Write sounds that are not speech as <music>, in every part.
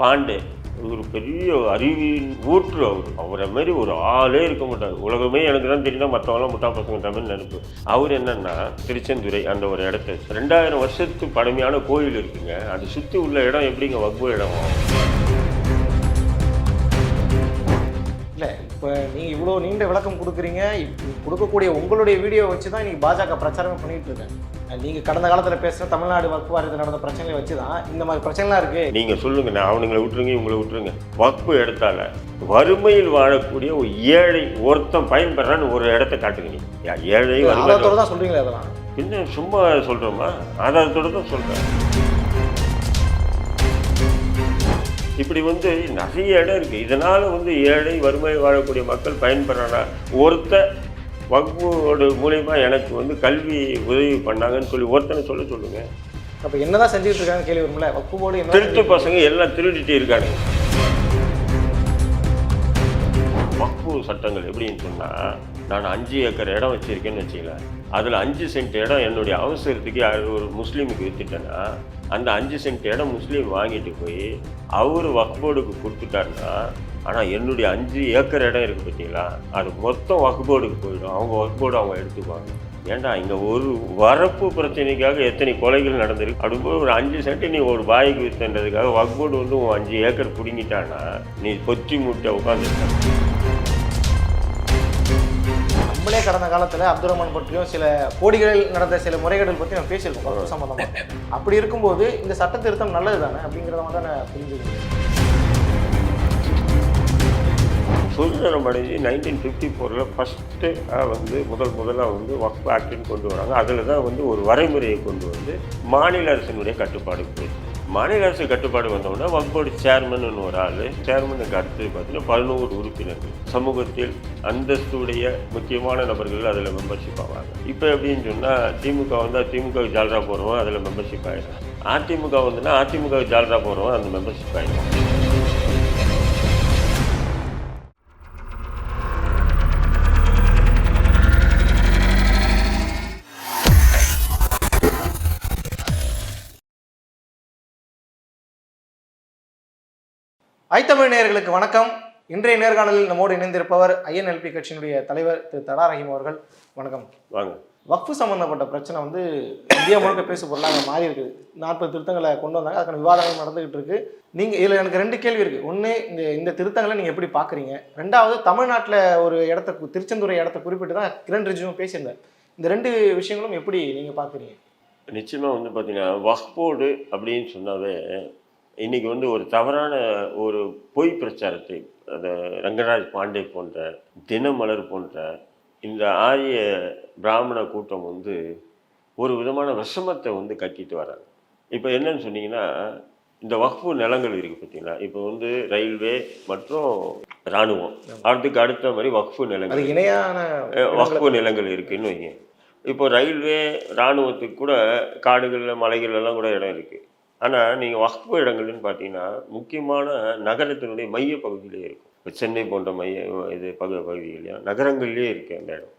பாண்டே. ஒரு பெரிய அறிவின் ஊற்று அவர். அவரை மாதிரி ஒரு ஆளே இருக்க மாட்டார். உலகமே எனக்கு தான் தெரியுதா மற்றவங்களாம் முட்டா பசங்க மாதிரி நினைப்பு. அவர் என்னன்னா திருச்செந்துறை அந்த ஒரு இடத்த ரெண்டாயிரம் வருஷத்துக்கு பழமையான கோயில் இருக்குங்க. அது சுற்றி உள்ள இடம் எப்படிங்க? வகுப்பு இடம். இல்லை இப்போ நீங்கள் இவ்வளோ நீண்ட விளக்கம் கொடுக்குறீங்க. இப்ப கொடுக்கக்கூடிய உங்களுடைய வீடியோ வச்சு தான் இன்னைக்கு பாஜக பிரச்சாரமே பண்ணிட்டு இருக்கேன் நீங்கள் கடந்த காலத்தில் பேசுகிற தமிழ்நாடு வக்ஃபு வாரியத்தில் நடந்த பிரச்சனைகளை வச்சு தான் இந்த மாதிரி பிரச்சனைலாம் இருக்குது நீங்க சொல்லுங்க நான் அவனுங்களை விட்டுருங்க இவங்களை விட்டுருங்க. வக்பு இடத்தால வறுமையில் வாழக்கூடிய ஒரு ஏழை ஒருத்தன் பயன்பெறான்னு ஒரு இடத்த காட்டுங்க நீ ஏழை தான் சொல்கிறீங்களே அதெல்லாம். என்ன சும்மா சொல்றோமா? ஆதாரத்தோட தான் சொல்றேன். இப்படி வந்து நிறைய இடம் இருக்கு. இதனால வந்து ஏழை வறுமை வாழக்கூடிய மக்கள் பயன்பெறானா? ஒருத்த வகுப்போட மூலயமா எனக்கு வந்து கல்வி உதவி பண்ணாங்கன்னு சொல்லி ஒருத்தனை சொல்ல சொல்லுங்க. அப்போ என்னதான் செஞ்சுட்டு இருக்காங்க கேள்வி வரும்ல? என்ன திருட்டு பசங்க எல்லாம் திருடிட்டு இருக்காங்க. வக்பு சட்டங்கள் எப்படின்னு சொன்னால் நான் அஞ்சு ஏக்கர் இடம் வச்சிருக்கேன்னு வச்சுக்கலேன் அதில் அஞ்சு சென்ட் இடம் என்னுடைய அவசரத்துக்கு ஒரு முஸ்லீமுக்கு வித்துட்டேன்னா அந்த அஞ்சு சென்ட் இடம் முஸ்லீம் வாங்கிட்டு போய் அவர் வக்போர்டுக்கு கொடுத்துட்டாருன்னா ஆனால் என்னுடைய அஞ்சு ஏக்கர் இடம் இருக்குது பார்த்தீங்களா? அது மொத்தம் வக்போர்டுக்கு போயிடும். அவங்க வக்போர்டு அவங்க எடுத்துக்குவாங்க. ஏன்டா இங்கே ஒரு வரப்பு பிரச்சனைக்காக எத்தனை கொலைகள் நடந்திருக்கு? அப்படிங்கும்போது ஒரு அஞ்சு சென்ட் நீ ஒரு பாய்க்கு வித்துன்றதுக்காக வக்போர்டு வந்து உன் அஞ்சு ஏக்கர் பிடுங்கிட்டான்னா நீ கொத்தி மூட்டை உட்காந்துருக்க நம்மளே கடந்த காலத்தில் அப்துல் ரஹ்மான் பற்றியும் சில கோடிகளில் நடந்த சில முறைகேடுகள் பற்றி நம்ம பேசியிருக்கோம் சம்மந்தமாக அப்படி இருக்கும்போது இந்த சட்ட திருத்தம் நல்லது தானே அப்படிங்கிறத தான் நான் புரிஞ்சுக்கிறேன். சுதந்திரம் அடைஞ்சு நைன்டீன் ஃபிஃப்டி ஃபோரில் ஃபஸ்ட்டு வந்து முதல் முதலாக வந்து வக்ஃப் ஆக்ட்னு கொண்டு வராங்க. அதில் தான் வந்து ஒரு வரைமுறையை கொண்டு வந்து மாநில அரசினுடைய கட்டுப்பாடு போயிடுச்சு மாநில அரசு கட்டுப்பாடு வந்தவுடனே வக்ஃப் சேர்மன் ஒரு ஆள். சேர்மனுக்கு அடுத்து பார்த்தீங்கன்னா பதினோரு உறுப்பினர்கள். சமூகத்தில் அந்தஸ்துடைய முக்கியமான நபர்கள் அதில் மெம்பர்ஷிப் ஆவாங்க. இப்போ எப்படின்னு சொன்னால் திமுக வந்தால் திமுக ஜால்ரா போகிறோம் அதில் மெம்பர்ஷிப் ஆகிடும் அதிமுக வந்துன்னா அதிமுக ஜால்ரா போகிறோம் அந்த மெம்பர்ஷிப் ஆகிடும் ஐத்தமிழ் நேயர்களுக்கு வணக்கம். இன்றைய நேர்காணலில் நம்மோடு இணைந்திருப்பவர் ஐஎன்எல்பி கட்சியினுடைய தலைவர் திரு தடா ரஹீம் அவர்கள். வணக்கம். வாங்க. வக்ஃபு சம்பந்தப்பட்ட பிரச்சனை வந்து இந்தியா முழுக்க பேசு பொருளாக மாறி இருக்குது. நாற்பது திருத்தங்களை கொண்டு வந்தாங்க. அதுக்கான விவாதங்கள் நடந்துகிட்டு இருக்கு. நீங்க இதுல எனக்கு ரெண்டு கேள்வி இருக்கு. ஒன்று இந்த இந்த திருத்தங்களை நீங்க எப்படி பாக்குறீங்க? ரெண்டாவது தமிழ்நாட்டில் ஒரு இடத்த திருச்செந்துறை இடத்த குறிப்பிட்டு தான் கிரண் ரிஜிவும் பேசியிருந்தார். இந்த ரெண்டு விஷயங்களும் எப்படி நீங்க பாக்குறீங்க? நிச்சயமாக வந்து பார்த்தீங்கன்னா வக்போர்டு அப்படின்னு சொன்னாவே இன்னைக்கு வந்து ஒரு தவறான ஒரு பொய் பிரச்சாரத்தை அந்த ரங்கராஜ் பாண்டே போன்ற தினமலர் போன்ற இந்த ஆரிய பிராமண கூட்டம் வந்து ஒரு விதமான விஷமத்தை வந்து கட்டிட்டு வராங்க. இப்போ என்னன்னு சொன்னீங்கன்னா இந்த வக்ஃபு நிலங்கள் இருக்குது பார்த்தீங்களா? இப்போ வந்து ரயில்வே மற்றும் இராணுவம். அதுக்கு அடுத்த மாதிரி வக்ஃபு நிலங்கள் இணையான அஹ் வக்ஃபு நிலங்கள் இருக்குன்னு வைங்க. இப்போ ரயில்வே இராணுவத்துக்கு கூட காடுகளில் மலைகள் எல்லாம் கூட இடம் இருக்குது ஆனால் நீங்கள் வக்ஃபு இடங்கள்னு பார்த்தீங்கன்னா முக்கியமான நகரத்தினுடைய மைய பகுதியிலே இருக்கும். இப்போ சென்னை போன்ற மைய இது பகு பகுதிகளையும் நகரங்கள்லேயே இருக்குது அந்த இடம்.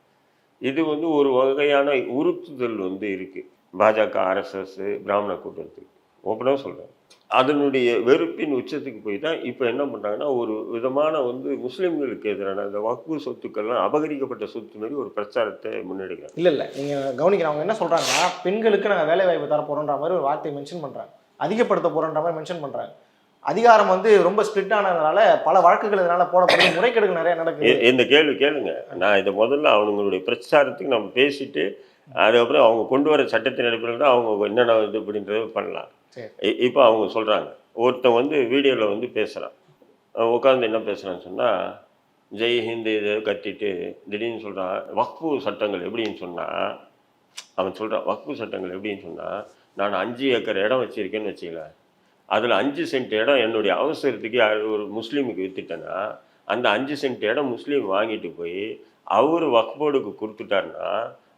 இது வந்து ஒரு வகையான உறுத்துதல் வந்து இருக்குது பாஜக ஆர்எஸ்எஸ் பிராமண கூட்டத்துக்கு ஓப்பனாக சொல்கிறேன் அதனுடைய வெறுப்பின் உச்சத்துக்கு போய் தான் இப்போ என்ன பண்ணுறாங்கன்னா ஒரு விதமான வந்து முஸ்லீம்களுக்கு எதிரான அந்த வக்பு சொத்துக்கள்லாம் அபகரிக்கப்பட்ட சொத்து மாதிரி ஒரு பிரச்சாரத்தை முன்னெடுக்கிறாங்க. இல்லை இல்லை. நீங்கள் கவனிக்கிறேன் அவங்க என்ன சொல்கிறாங்கன்னா பெண்களுக்கு நாங்கள் வேலை வாய்ப்பு தர போறோன்ற மாதிரி ஒரு வார்த்தையை மென்ஷன் பண்ணுறாங்க அதிகப்படுத்த போறோன்ற மாதிரி மென்ஷன் பண்றாங்க. அதிகாரம் வந்து ரொம்ப ஸ்பிளிட் ஆனதுனால பல வழக்குகள் இதனால போடப்படுது முறைகேடுகள் நிறைய நடக்குது. இந்த கேள்வி கேளுங்க. நான் இதை முதல்ல அவங்களுடைய பிரச்சாரத்துக்கு நம்ம பேசிட்டு அதுக்கப்புறம் அவங்க கொண்டு வர சட்டத்தின் அடிப்படையில் தான் அவங்க என்னென்ன இது அப்படின்றத பண்ணலாம். இப்போ அவங்க சொல்கிறாங்க ஒருத்தன் வந்து வீடியோவில் வந்து பேசுகிறான் உட்காந்து என்ன பேசுகிறான்னு சொன்னால் ஜெய் ஹிந்த் இதை கத்திட்டு திடீர்னு சொல்கிறான் வக்ஃபு சட்டங்கள் எப்படின்னு சொன்னால் அவன் சொல்கிறான் வக்ஃபு சட்டங்கள் எப்படின்னு சொன்னால் நான் அஞ்சு ஏக்கர் இடம் வச்சுருக்கேன்னு வச்சுக்கலேன் அதில் அஞ்சு சென்ட் இடம் என்னுடைய அவசரத்துக்கு யார் ஒரு முஸ்லீமுக்கு விற்றுட்டேன்னா அந்த அஞ்சு சென்ட் இடம் முஸ்லீம் வாங்கிட்டு போய் அவர் வக்போர்டுக்கு கொடுத்துட்டாருன்னா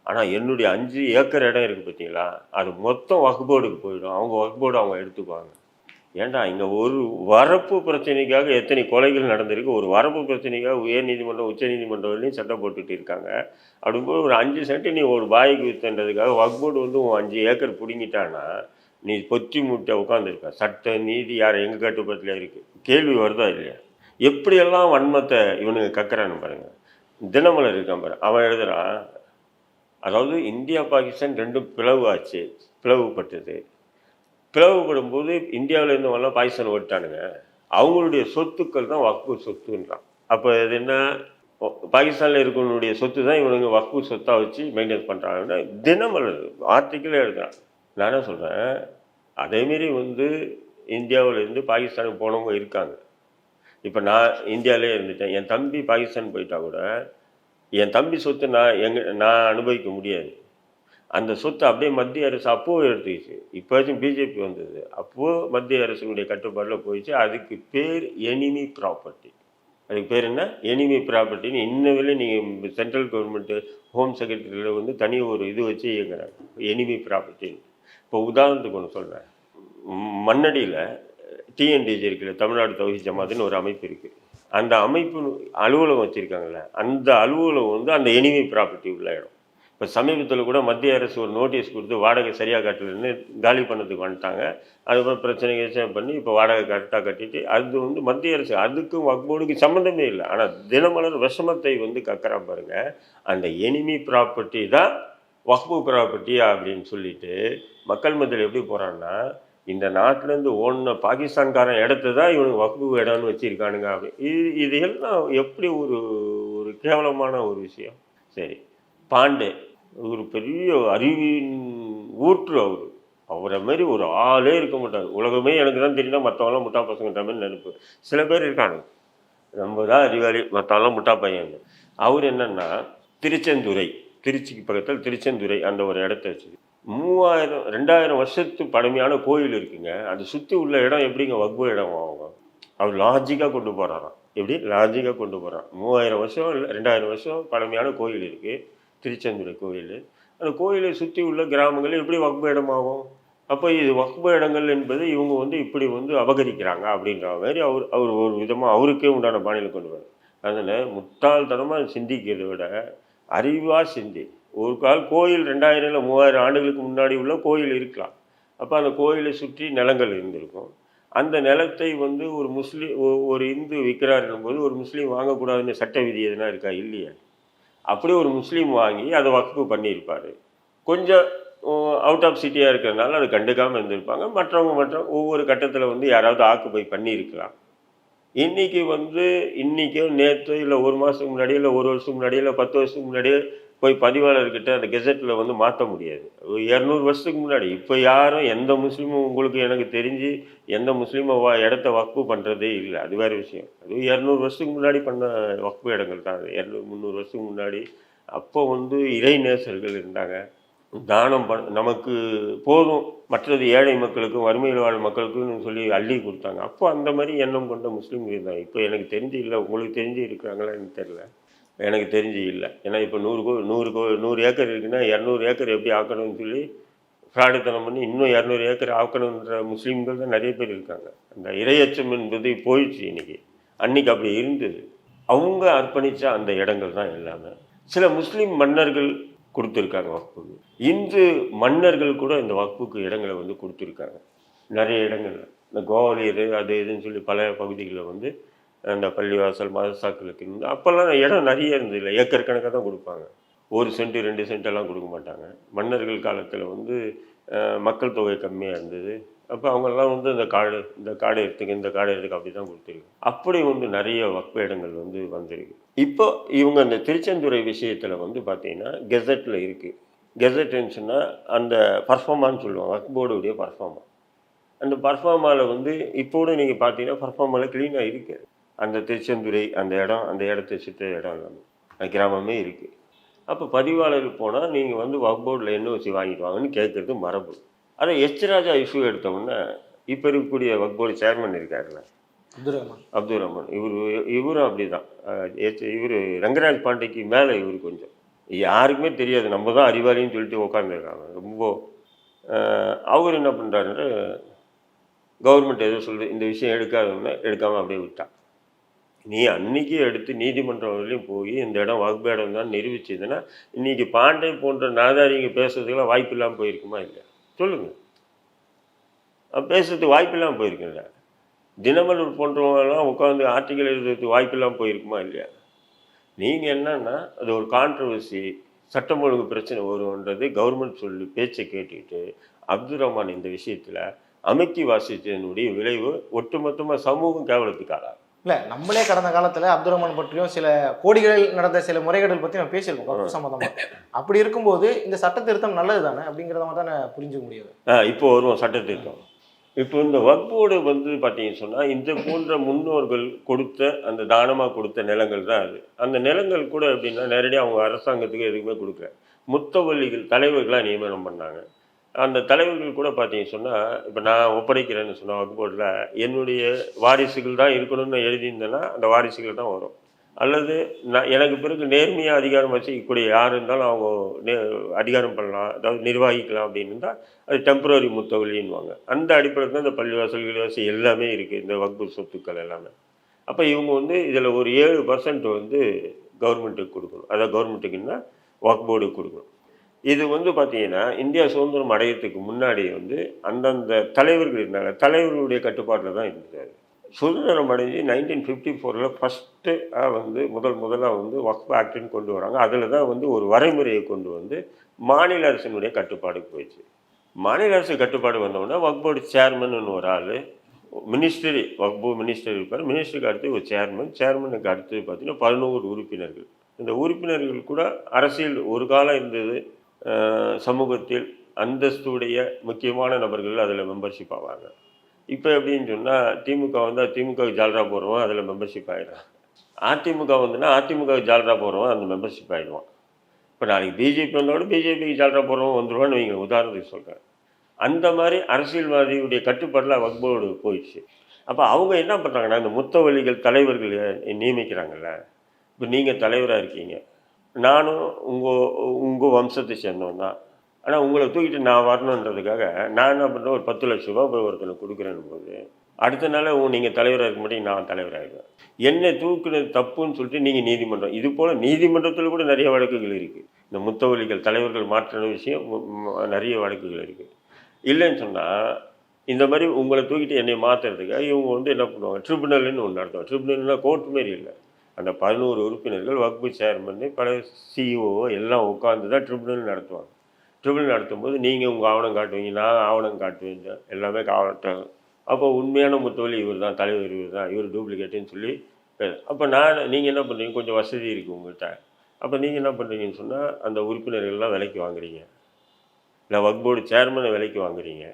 ஆனால் என்னுடைய அஞ்சு ஏக்கர் இடம் இருக்குது பார்த்தீங்களா அது மொத்தம் வக்போர்டுக்கு போயிடும். அவங்க வக்போர்டு அவங்க எடுத்துக்குவாங்க. ஏன்டா இங்கே ஒரு வரப்பு பிரச்சனைக்காக எத்தனை கொலைகள் நடந்திருக்கு? ஒரு வரப்பு பிரச்சனைக்காக உயர் நீதிமன்றம் உச்ச நீதிமன்றம் வரையிலும் சட்டம் போட்டுட்டு இருக்காங்க. அப்படிங்கும்போது ஒரு அஞ்சு சென்ட் நீ ஒரு பாய்க்கு வித்துன்றதுக்காக வக்போர்டு வந்து உன் அஞ்சு ஏக்கர் பிடுங்கிட்டான்னா நீ பொத்தி மூட்டை உட்காந்துருக்க சட்ட நீதி யார் எங்கள் கட்டுப்பாட்டில் இருக்குது கேள்வி வருதா இல்லையா? எப்படியெல்லாம் வன்மத்தை இவனுங்க கக்குறான்னு பாருங்க. தினமலர் இருக்கான் பாரு. அவன் எழுதுகிறான் அதாவது இந்தியா பாகிஸ்தான் ரெண்டும் பிளவு ஆச்சு பிளவுபட்டது. பிளவுபடும் போது இந்தியாவில் வரலாம் பாகிஸ்தான் ஓடிட்டானுங்க. அவங்களுடைய சொத்துக்கள் தான் வக்பு சொத்துன்றான். அப்போ இது என்ன? பாகிஸ்தானில் இருக்கவனுடைய சொத்து தான் இவனுங்க வக்பு சொத்தாக வச்சு மெயின்டைன் பண்ணுறாங்கன்னா தினமலர் ஆர்டிக்கிளே எழுதுறான் நான் என்ன சொல்கிறேன் அதேமாரி வந்து இந்தியாவிலேருந்து பாகிஸ்தானுக்கு போனவங்க இருக்காங்க. இப்போ நான் இந்தியாவிலே இருந்துட்டேன். என் தம்பி பாகிஸ்தான் போயிட்டா கூட என் தம்பி சொத்து நான் எங்க நான் அனுபவிக்க முடியாது. அந்த சொத்து அப்படியே மத்திய அரசு அப்போவும் எடுத்துக்கிச்சு. இப்போச்சும் பிஜேபி வந்தது. அப்போது மத்திய அரசுடைய கட்டுப்பாட்டில் போயிடுச்சு. அதுக்கு பேர் எனிமி ப்ராப்பர்ட்டி அதுக்கு பேர் என்ன? எனிமி ப்ராப்பர்ட்டின்னு இன்ன வரையும் நீங்கள் சென்ட்ரல் கவர்மெண்ட்டு ஹோம் செக்ரட்டரியில் வந்து தனி ஒரு இது வச்சு இயங்குறாங்க. எனிமி ப்ராப்பர்ட்டின்னு இப்போ உதாரணத்துக்கு ஒன்று சொல்கிறேன் மண்ணடியில் டிஎன்டிஜி இருக்குல்ல தமிழ்நாடு தௌஹி ஜமாத்துன்னு ஒரு அமைப்பு இருக்குது அந்த அமைப்பு அலுவலகம் வச்சுருக்காங்கல்ல அந்த அலுவலகம் வந்து அந்த எனிமி ப்ராப்பர்ட்டி உள்ள இடம். இப்போ சமீபத்தில் கூட மத்திய அரசு ஒரு நோட்டீஸ் கொடுத்து வாடகை சரியாக கட்டலன்னு காலி பண்ணதுக்கு வந்துட்டாங்க. அதுக்கப்புறம் பிரச்சனை பண்ணி இப்போ வாடகை கரெக்டாக கட்டிட்டு அது வந்து மத்திய அரசு அதுக்கும் வக்போர்டுக்கும் சம்மந்தமே இல்லை. ஆனால் தினமலர் விஷமத்தை வந்து கக்கறா பாருங்க. அந்த எனிமி ப்ராப்பர்ட்டி தான் வக்பு ப்ராப்பர்ட்டியா அப்படின்னு சொல்லிட்டு மக்கள் மத்தியில் எப்படி போகிறான்னா இந்த நாட்டிலேருந்து ஓடின பாகிஸ்தான்காரன் இடத்த தான் இவனுக்கு வக்பு இடம்னு வச்சுருக்கானுங்க அப்படின்னு இது இது எல்லாம் எப்படி ஒரு ஒரு கேவலமான ஒரு விஷயம்? சரி பாண்டே. ஒரு பெரிய அறிவின் ஊற்று அவர். அவரை மாதிரி ஒரு ஆளே இருக்க மாட்டார். உலகமே எனக்கு தான் தெரியும் மற்றவங்களாம் முட்டா பசங்க மாதிரி நினைப்பு சில பேர் இருக்காங்க. நம்ம தான் அறிவாளி மற்றவங்களாம் முட்டா பையன் அவர் என்னென்னா திருச்செந்துறை திருச்சிக்கு பக்கத்தில் திருச்செந்துறை அந்த ஒரு இடத்த வச்சு மூவாயிரம் ரெண்டாயிரம் வருஷத்து பழமையான கோயில் இருக்குங்க. அது சுற்றி உள்ள இடம் எப்படிங்க? வக்பு இடம் ஆகும் அவர் லாஜிக்காக கொண்டு போகிறாராம் எப்படி? லாஜிக்காக கொண்டு போகிறான் மூவாயிரம் வருஷம் இல்லை ரெண்டாயிரம் வருஷம் பழமையான கோயில் இருக்குது திருச்செந்தூர் கோயில். அந்த கோயிலை சுற்றி உள்ள கிராமங்கள் எப்படி வக்பு இடமாகும் அப்போ இது வக்பு இடங்கள் என்பது இவங்க வந்து இப்படி வந்து அபகரிக்கிறாங்க அப்படின்ற மாதிரி அவர் அவர் ஒரு விதமாக அவருக்கே உண்டான பாணியில் கொண்டு வர அதனால் முட்டாள்தனமாக சிந்திக்கிறதை விட அறிவாக சிந்தி. ஒரு கால் கோயில் ரெண்டாயிரம் இல்லை மூவாயிரம் ஆண்டுகளுக்கு முன்னாடி உள்ள கோயில் இருக்கலாம். அப்போ அந்த கோயிலை சுற்றி நிலங்கள் இருந்திருக்கும். அந்த நிலத்தை வந்து ஒரு முஸ்லீம் ஒரு இந்து விற்கிறாருன்னும் போது ஒரு முஸ்லீம் வாங்கக்கூடாதுன்னு சட்ட விதி எதுனா இருக்கா? இல்லையா. அப்படியே ஒரு முஸ்லீம் வாங்கி அதை வக்ஃபு பண்ணியிருப்பார். கொஞ்சம் அவுட் ஆஃப் சிட்டியாக இருக்கிறதுனால அதை கண்டுக்காமல் இருந்திருப்பாங்க. மற்றவங்க மற்ற ஒவ்வொரு கட்டத்தில் வந்து யாராவது ஆக்குப்பை பண்ணியிருக்கலாம். இன்றைக்கி வந்து இன்றைக்கோ நேற்று இல்லை ஒரு மாதத்துக்கு முன்னாடி இல்லை ஒரு வருஷத்துக்கு முன்னாடி இல்லை பத்து வருஷத்துக்கு முன்னாடியே போய் பதிவாளர்கிட்ட அந்த கெசட்டில் வந்து மாற்ற முடியாது. இரநூறு வருஷத்துக்கு முன்னாடி இப்போ யாரும் எந்த முஸ்லீமும் உங்களுக்கு எனக்கு தெரிஞ்சு எந்த முஸ்லீமும் வா இடத்த வக்ஃபு பண்ணுறதே இல்லை. அது வேறு விஷயம். அது இரநூறு வருஷத்துக்கு முன்னாடி பண்ண வக்ஃபு இடங்கள் தான் அது. இரநூறு முந்நூறு வருஷத்துக்கு முன்னாடி அப்போ வந்து இறை நேசர்கள் இருந்தாங்க. தானம் பண் நமக்கு போதும். மற்றது ஏழை மக்களுக்கும் வறுமையில் வாழும் மக்களுக்குன்னு சொல்லி அள்ளி கொடுத்தாங்க. அப்போ அந்த மாதிரி எண்ணம் கொண்ட முஸ்லீம்கள் இருந்தாங்க இப்போ எனக்கு தெரிஞ்சு இல்லை. உங்களுக்கு தெரிஞ்சு இருக்கிறாங்களான்னு தெரில எனக்கு தெரிஞ்சு இல்லை. ஏன்னா இப்போ நூறு கோ நூறு கோ நூறு ஏக்கர் இருக்குன்னா இரநூறு ஏக்கர் எப்படி ஆக்கணும்னு சொல்லி ஃப்ராடுத்தனம் பண்ணி இன்னும் இரநூறு ஏக்கர் ஆக்கணுன்ற முஸ்லீம்கள் தான் நிறைய பேர் இருக்காங்க. அந்த இரையச்சம் என்பது போயிடுச்சு இன்றைக்கி அன்னைக்கு அப்படி இருந்தது. அவங்க அர்ப்பணித்த அந்த இடங்கள் தான் எல்லாமே. சில முஸ்லீம் மன்னர்கள் கொடுத்துருக்காங்க வக்ஃபுக்கு இந்து மன்னர்கள் கூட இந்த வக்ஃபுக்கு இடங்களை வந்து கொடுத்துருக்காங்க. நிறைய இடங்கள்ல. இந்த கோவலியர் அது இதுன்னு சொல்லி பல பகுதிகளில் வந்து அந்த பள்ளிவாசல் மதசாக்களுக்கு. இருந்து அப்போல்லாம் இடம் நிறைய இருந்தது இல்லை ஏக்கர் கணக்காக தான் கொடுப்பாங்க. ஒரு சென்ட் ரெண்டு சென்ட் எல்லாம் கொடுக்க மாட்டாங்க. மன்னர்கள் காலத்தில் வந்து மக்கள் தொகை கம்மியாக இருந்தது. அப்போ அவங்கெல்லாம் வந்து இந்த காடு இந்த காடு எடுத்துக்க இந்த காடு எடுத்துக்க அப்படி தான் கொடுத்துருக்கு. அப்படி வந்து நிறைய வக்ப இடங்கள் வந்து வந்திருக்கு. இப்போ இவங்க அந்த திருச்செந்துறை விஷயத்தில் வந்து பார்த்தீங்கன்னா கெசட்டில் இருக்குது கெசட்னு சொன்னால் அந்த பர்ஃபார்மான்னு சொல்லுவாங்க. வக் போர்டுடைய பர்ஃபார்மா. அந்த பர்ஃபார்மாவில் வந்து இப்போடு நீங்கள் பார்த்தீங்கன்னா பர்ஃபார்மாவில் க்ளீனாக இருக்குது அந்த திருச்செந்துறை அந்த இடம் அந்த இடத்த சுற்ற இடம் எல்லாமே கிராமமே இருக்குது அப்போ பதிவாளர் போனால் நீங்கள் வந்து வக்ஃப் போர்டில் என்ன வச்சு வாங்கிட்டு வாங்கன்னு கேட்குறது மரபு. அதை எச் ராஜா இஷ்யூ எடுத்தோம்னா இப்போ இருக்கக்கூடிய வக்ஃப் போர்டு சேர்மன் இருக்காருல்ல? அப்துல் ரஹ்மான் அப்துல் ரஹ்மான் இவர் இவரும் அப்படி தான் இவர் ரங்கராஜ் பாண்டேக்கு மேலே இவர் கொஞ்சம். யாருக்குமே தெரியாது. நம்ம தான் அறிவாளின்னு சொல்லிட்டு உட்காந்துருக்காங்க ரொம்ப அவர் என்ன பண்ணுறாரு கவர்மெண்ட் எதுவும் சொல்லுது இந்த விஷயம் எடுக்காதுன்னா எடுக்காமல் அப்படியே விட்டான். நீ அன்றைக்கி எடுத்து நீதிமன்றம் வரையிலும் போய் இந்த இடம் வகுப்பேடம் தான் நிரூபிச்சதுன்னா இன்னைக்கு பாண்டே போன்ற நாதாரிங்க பேசுறதுக்கெல்லாம் வாய்ப்பு இல்லாமல் போயிருக்குமா இல்லை சொல்லுங்கள் பேசுறதுக்கு வாய்ப்பு இல்லாமல் போயிருக்குல்ல தினமலர் போன்றவங்கலாம் உட்காந்து ஆர்டிக்கல் எழுதுறதுக்கு வாய்ப்பில்லாமல் போயிருக்குமா இல்லையா? நீங்கள் என்னன்னா அது ஒரு கான்ட்ரவர்சி சட்டம் ஒழுங்கு பிரச்சனை வரும்ன்றது கவர்மெண்ட் சொல்லி பேச்சை கேட்டுக்கிட்டு அப்துல் ரஹ்மான் இந்த விஷயத்தில் அமைக்கி வாசித்ததனுடைய விளைவு ஒட்டுமொத்தமாக சமூகம் கேவலத்துக்கு ஆளாகும் இல்ல நம்மளே கடந்த காலத்துல அப்துல் ரஹ்மான் பற்றியும் சில கோடிகளில் நடந்த சில முறைகேடுகள் பத்தி நம்ம பேசியிருக்கோம் வக்ஃப் சம்பந்தமா. அப்படி இருக்கும்போது இந்த சட்ட திருத்தம் நல்லது தானே அப்படிங்கிறத மாதிரி தானே புரிஞ்சுக்க முடியுது. இப்போ வருவோம் சட்டத்திட்டம் இப்போ இந்த வக்போடு வந்து பார்த்தீங்கன்னு சொன்னால் இந்த போன்ற முன்னோர்கள் கொடுத்த அந்த தானமாக கொடுத்த நிலங்கள் தான் அது. அந்த நிலங்கள் கூட எப்படின்னா நேரடியாக அவங்க அரசாங்கத்துக்கு எதுவுமே கொடுக்கல. முத்தவள்ளிகள் தலைவர்களாக நியமனம் பண்ணாங்க. அந்த தலைவர்கள் கூட பார்த்தீங்க சொன்னால் இப்போ நான் ஒப்படைக்கிறேன்னு சொன்ன வகுப்போட்டில் என்னுடைய வாரிசுகள் தான் இருக்கணும்னு எழுதியிருந்தேன்னா அந்த வாரிசுகள் தான் வரும். அல்லது நான் எனக்கு பிறகு நேர்மையாக அதிகாரம் வச்சுக்கக்கூடிய யார் இருந்தாலும் அவங்க நே அதிகாரம் பண்ணலாம் அதாவது நிர்வகிக்கலாம் அப்படின்னு இருந்தால் அது டெம்பரரி முத்தவழின்னுவாங்க அந்த அடிப்படையில் தான் இந்த பள்ளிவாசல் கிளிவாசல் எல்லாமே இருக்குது இந்த வகுப்பு சொத்துக்கள் எல்லாமே. அப்போ இவங்க வந்து இதில் ஒரு ஏழு பர்சன்ட் வந்து கவர்மெண்ட்டுக்கு கொடுக்கணும். அதாவது கவர்மெண்ட்டுக்குன்னா வக்ஃப் போர்டுக்கு கொடுக்கணும். இது வந்து பார்த்தீங்கன்னா இந்தியா சுதந்திரம் அடையிறதுக்கு முன்னாடி வந்து அந்தந்த தலைவர்கள் இருந்தாங்க. தலைவர்களுடைய கட்டுப்பாட்டில் தான் இருந்தது சுதந்திரம் அடைஞ்சு நைன்டீன் ஃபிஃப்டி ஃபோரில் ஃபஸ்ட்டு வந்து முதல் முதலாக வந்து வக்ஃப் ஆக்ட்னு கொண்டு வராங்க. அதில் தான் வந்து ஒரு வரைமுறையை கொண்டு வந்து மாநில அரசினுடைய கட்டுப்பாடுக்கு போயிடுச்சு. மாநில அரசு கட்டுப்பாடு வந்தோடனே வக்ஃப் போர்டு சேர்மன் ஒரு ஆள் மினிஸ்டரி வக்பு மினிஸ்டர் இருப்பார். மினிஸ்டருக்கு அடுத்து ஒரு சேர்மன் சேர்மனுக்கு அடுத்து பார்த்தீங்கன்னா பதினோரு உறுப்பினர்கள். இந்த உறுப்பினர்கள் கூட அரசியல் ஒரு காலம் இருந்தது. சமூகத்தில் அந்தஸ்துடைய முக்கியமான நபர்கள் அதில் மெம்பர்ஷிப் ஆவாங்க. இப்போ எப்படின்னு சொன்னால் திமுக வந்தால் திமுக ஜால்ரா போடுறவன் அதில் மெம்பர்ஷிப் ஆகிடும் அதிமுக வந்துன்னா அதிமுக ஜால்ரா போடுறவன் அந்த மெம்பர்ஷிப் ஆகிடுவான் இப்போ நாளைக்கு பிஜேபி வந்தோட பிஜேபிக்கு ஜால்ரா போடுறவன் வந்துடுவான்னு வைங்க உதாரணத்துக்கு சொல்கிறேன் அந்த மாதிரி அரசியல்வாதியுடைய கட்டுப்பாட்டில் வக்போர்டு போயிடுச்சு. அப்போ அவங்க என்ன பண்ணுறாங்கன்னா இந்த முத்தவழிகள் தலைவர்கள் நியமிக்கிறாங்கல்ல? இப்போ நீங்கள் தலைவராக இருக்கீங்க. நானும் உங்கள் உங்கள் வம்சத்தை சேர்ந்தவன் தான். ஆனால் உங்களை தூக்கிட்டு நான் வரணுன்றதுக்காக நான் என்ன பண்ணுறேன் ஒரு பத்து லட்ச ரூபா போய் ஒருத்தனை கொடுக்குறேன்னு போது அடுத்த நாள் நீங்கள் தலைவராக இருக்க மாட்டேங்க நான் தலைவராகிடுவேன் என்னை தூக்குனது தப்புன்னு சொல்லிட்டு நீங்கள் நீதிமன்றம் இது போல் நீதிமன்றத்தில் கூட நிறைய வழக்குகள் இருக்குது இந்த முத்தவழிகள் தலைவர்கள் மாற்றின விஷயம் நிறைய வழக்குகள் இருக்குது இல்லைன்னு சொன்னால் இந்த மாதிரி உங்களை தூக்கிட்டு என்னை மாற்றுறதுக்காக இவங்க வந்து என்ன பண்ணுவாங்க? ட்ரிபுனல்னு ஒன்று நடத்துவாங்க. ட்ரிபுனல்னால் கோர்ட் மாரி இல்லை. அந்த பதினோரு உறுப்பினர்கள் வகுப்பு சேர்மன் பல சிஇஓ எல்லாம் உட்காந்து தான் ட்ரிபுனல் நடத்துவாங்க. ட்ரிபுனல் நடத்தும்போது நீங்கள் உங்கள் ஆவணம் காட்டுவீங்க நான் ஆவணம் காட்டுவீங்க எல்லாமே காவட்டம் அப்போ உண்மையான முத்தவழி இவர் தான் தலைவர் இவர் தான் இவர் டூப்ளிகேட்டுன்னு சொல்லி அப்போ நான் நீங்கள் என்ன பண்ணுறீங்க கொஞ்சம் வசதி இருக்குது உங்கள்கிட்ட அப்போ நீங்கள் என்ன பண்ணுறீங்கன்னு சொன்னால் அந்த உறுப்பினர்கள்லாம் விலைக்கு வாங்குறீங்க. இல்லை வக் போர்டு சேர்மனை விலைக்கு வாங்குறீங்க.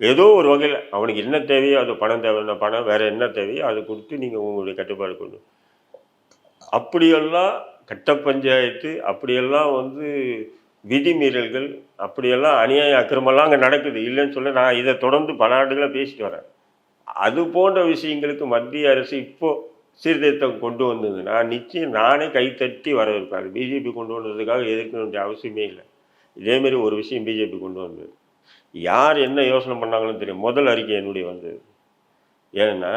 ஏதோ ஒரு வகையில் அவனுக்கு என்ன தேவையோ அது பணம் தேவைன்னா பணம் வேறு என்ன தேவையோ அதை கொடுத்து நீங்கள் உங்களுடைய கட்டுப்பாடு கொண்டு அப்படியெல்லாம் கட்ட பஞ்சாயத்து அப்படியெல்லாம் வந்து விதிமீறல்கள் அப்படியெல்லாம் அநியாய அக்கிரமெல்லாம் அங்கே நடக்குது. இல்லைன்னு சொல்ல நான் இதை தொடர்ந்து பல ஆண்டுகளாக பேசிட்டு வரேன். அது போன்ற விஷயங்களுக்கு மத்திய அரசு இப்போது சீர்திருத்தம் கொண்டு வந்ததுன்னா நிச்சயம் நானே கைத்தட்டி வரவேற்பேன். அது பிஜேபி கொண்டு வந்ததுக்காக எதிர்க்க வேண்டிய அவசியமே இல்லை. இதேமாரி ஒரு விஷயம் பிஜேபி கொண்டு வந்தது. யார் என்ன யோசனை பண்ணாங்கன்னு தெரியும். முதல் அறிக்கை என்னுடைய வந்தது. ஏன்னா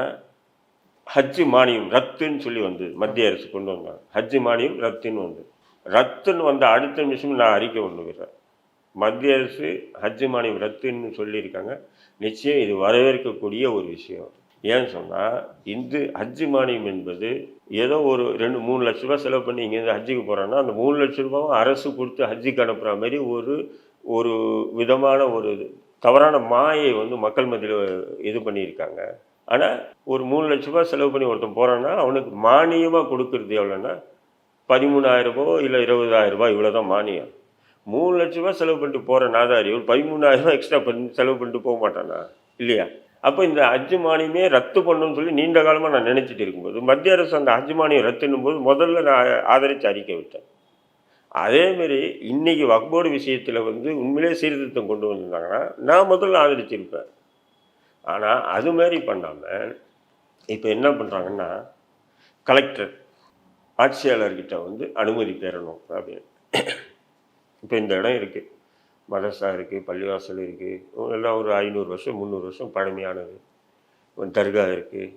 ஹஜ்ஜு மானியம் ரத்துன்னு சொல்லி வந்தது மத்திய அரசு கொண்டு வந்தாங்க. ஹஜ்ஜு மானியம் ரத்துன்னு வந்தது ரத்துன்னு வந்த அடுத்த நிமிஷம் நான் அறிக்கை ஒன்று விடுறேன். மத்திய அரசு ஹஜ்ஜு மானியம் ரத்துன்னு சொல்லியிருக்காங்க. நிச்சயம் இது வரவேற்கக்கூடிய ஒரு விஷயம். ஏன்னு சொன்னால் இந்து ஹஜ்ஜு மானியம் என்பது ஏதோ ஒரு ரெண்டு மூணு லட்ச ரூபாய் செலவு பண்ணி இங்கேருந்து ஹஜ்ஜுக்கு போகிறோன்னா அந்த மூணு லட்ச ரூபாவும் அரசு கொடுத்து ஹஜ்ஜுக்கு அனுப்புகிற மாதிரி ஒரு ஒரு விதமான ஒரு தவறான மாயை வந்து மக்கள் மத்தியில் இது பண்ணியிருக்காங்க. ஆனால் ஒரு மூணு லட்ச ரூபாய் செலவு பண்ணி ஒருத்தன் போகிறான்னா அவனுக்கு மானியமாக கொடுக்கறது எவ்வளோன்னா பதிமூணாயிரரூபோ இல்லை இருபதாயிரம் ரூபாய் இவ்வளோ தான் மானியம். மூணு லட்ச ரூபா செலவு பண்ணிட்டு போகிற நாதாரி ஒரு பதிமூணாயிரம் எக்ஸ்ட்ரா பண்ணி செலவு பண்ணிட்டு போக மாட்டானா? இல்லையா? அப்போ இந்த ஹஜ்ஜு மானியமே ரத்து பண்ணணும்னு சொல்லி நீண்ட காலமாக நான் நினச்சிட்டு இருக்கும்போது மத்திய அரசு அந்த ஹஜ்ஜு மானியம் ரத்துன்னும் போது முதல்ல நான் ஆதரித்து அறிக்கை விட்டேன். அதேமாரி இன்றைக்கி வக்போர்டு விஷயத்தில் வந்து உண்மையிலே சீர்திருத்தம் கொண்டு வந்திருந்தாங்கன்னா நான் முதல்ல ஆதரிச்சிருப்பேன். ஆனால் அது மாதிரி பண்ணாமல் இப்போ என்ன பண்ணுறாங்கன்னா கலெக்டர் ஆட்சியாளர்கிட்ட வந்து அனுமதி பெறணும் அப்படின்னு. இப்போ இந்த இடம் இருக்குது மதரசா இருக்குது பள்ளிவாசல் இருக்குது எல்லாம் ஒரு ஐநூறு வருஷம் முந்நூறு வருஷம் பழமையானது. தர்கா இருக்குது